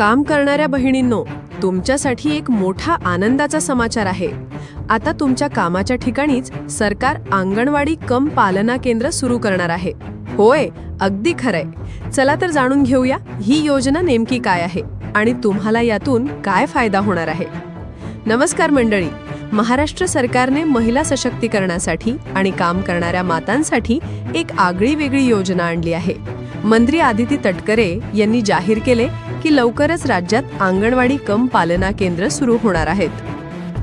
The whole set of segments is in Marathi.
काम करणाऱ्या बहिणींनो तुमच्यासाठी एक मोठा आनंदाचा समाचार आहे. आता तुमच्या कामाच्या ठिकाणीच सरकार अंगणवाडी कम पालना केंद्र सुरू करणार आहे. होय अगदी खरंय. चला तर जाणून घेऊया ही योजना नेमकी काय आहे आणि तुम्हाला यातून काय फायदा होणार आहे. नमस्कार मंडळी. महाराष्ट्र सरकारने महिला सशक्तीकरणासाठी आणि काम करणाऱ्या मातांसाठी एक आगळी वेगळी योजना आणली आहे. मंत्री आदिती तटकरे यांनी जाहीर केले की लवकरच राज्यात अंगणवाडी कम पालना केंद्र सुरू होणार आहेत.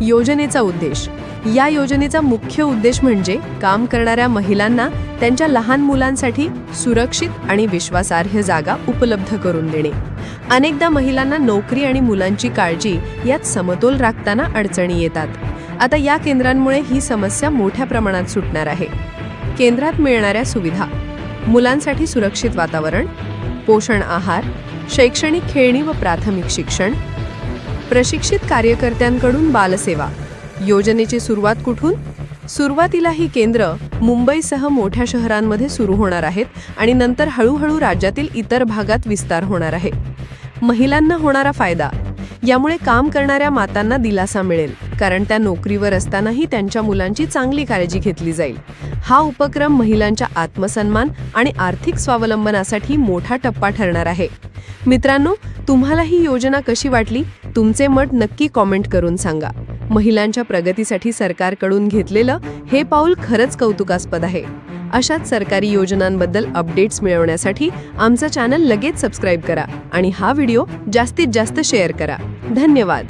योजनेचा उद्देश. या योजनेचा मुख्य उद्देश म्हणजे काम करणाऱ्या महिलांना त्यांच्या लहान मुलांसाठी सुरक्षित आणि विश्वासार्ह जागा उपलब्ध करून देणे. अनेकदा महिलांना नोकरी आणि मुलांची काळजी यात समतोल राखताना अडचणी येतात. आता या केंद्रांमुळे ही समस्या मोठ्या प्रमाणात सुटणार आहे. केंद्रात मिळणाऱ्या सुविधा. मुलांसाठी सुरक्षित वातावरण पोषण आहार शैक्षणिक खेळणी व प्राथमिक शिक्षण प्रशिक्षित कार्यकर्त्यांकडून बालसेवा. योजनेची सुरुवात कुठून? सुरुवातीला ही केंद्र मुंबईसह मोठ्या शहरांमध्ये सुरू होणार आहेत आणि नंतर हळूहळू राज्यातील इतर भागात विस्तार होणार आहे. महिलांना होणारा फायदा यामुळे काम करणाऱ्या मातांना दिलासा मिळेल कारण त्या नोकरीवर असतानाही त्यांच्या मुलांची चांगली काळजी घेतली जाईल. हा उपक्रम महिलांच्या आत्मसन्मान आणि आर्थिक स्वावलंबनासाठी मोठा टप्पा ठरणार आहे. मित्रांनो तुम्हाला ही योजना कशी वाटली? तुमचे मत नक्की कॉमेंट करून सांगा. महिलांच्या प्रगतीसाठी सरकारकडून घेतलेलं हे पाऊल खरंच कौतुकास्पद आहे. अशाच सरकारी योजनांबद्दल अपडेट्स मिळवण्यासाठी आमचा चॅनल लगेच सबस्क्राईब करा आणि हा व्हिडिओ जास्तीत जास्त शेअर करा. धन्यवाद.